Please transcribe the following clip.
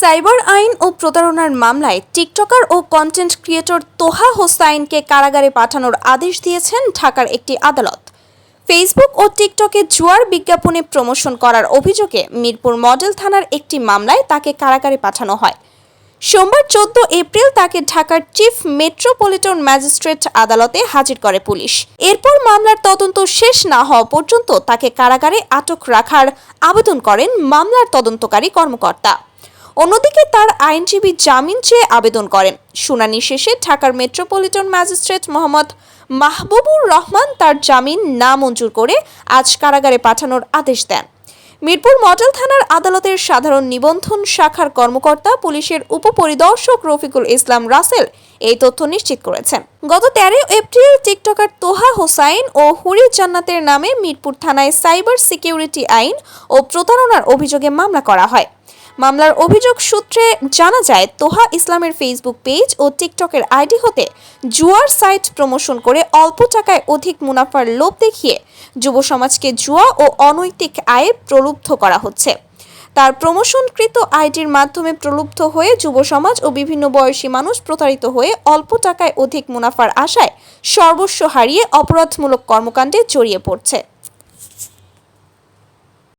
Cyber আইন ও প্রতারণার মামলায় টিকটকার ও কন্টেন্ট ক্রিয়েটর তোহা হোসাইনকে কারাগারে পাঠানোর আদেশ দিয়েছেন ঢাকার একটি আদালত। ফেসবুক ও টিকটকে জুয়ার বিজ্ঞাপনে প্রমোশন করার অভিযোগে মিরপুর মডেল থানার একটি মামলায় তাকে কারাগারে পাঠানো হয়। সোমবার চোদ্দ এপ্রিল তাকে ঢাকার চিফ মেট্রোপলিটন ম্যাজিস্ট্রেট আদালতে হাজির করে পুলিশ। এরপর মামলার তদন্ত শেষ না হওয়া পর্যন্ত তাকে কারাগারে আটক রাখার আবেদন করেন মামলার তদন্তকারী কর্মকর্তা। অন্যদিকে তার আইনজীবী জামিন চেয়ে আবেদন করেন। শুনানি শেষে ঢাকার মেট্রোপলিটন ম্যাজিস্ট্রেট মোহাম্মদ মাহবুবুর রহমান তার জামিন না মঞ্জুর করে আজ কারাগারে পাঠানোর আদেশ দেন। মিরপুর মডেল থানার আদালতের সাধারণ নিবন্ধন শাখার কর্মকর্তা, পুলিশের উপপরিদর্শক রফিকুল ইসলাম রাসেল এই তথ্য নিশ্চিত করেছেন। গত তেরো এপ্রিল টিকটকার তোহা হোসাইন ও হুরি জান্নাতের নামে মিরপুর থানায় সাইবার সিকিউরিটি আইন ও প্রতারণার অভিযোগে মামলা করা হয়। মামলার অভিযোগ সূত্রে জানা যায়, তোহা ইসলামের ফেসবুক পেজ ও টিকটকের আইডি হতে জুয়ার সাইট প্রমোশন করে অল্প টাকায় অধিক মুনাফার লোভ দেখিয়ে যুব সমাজকে জুয়া ও অনৈতিক আয়ে প্রলুব্ধ করা হচ্ছে। তার প্রমোশনকৃত আইডির মাধ্যমে প্রলুব্ধ হয়ে যুব সমাজ ও বিভিন্ন বয়সী মানুষ প্রতারিত হয়ে অল্প টাকায় অধিক মুনাফার আশায় সর্বস্ব হারিয়ে অপরাধমূলক কর্মকাণ্ডে জড়িয়ে পড়ছে।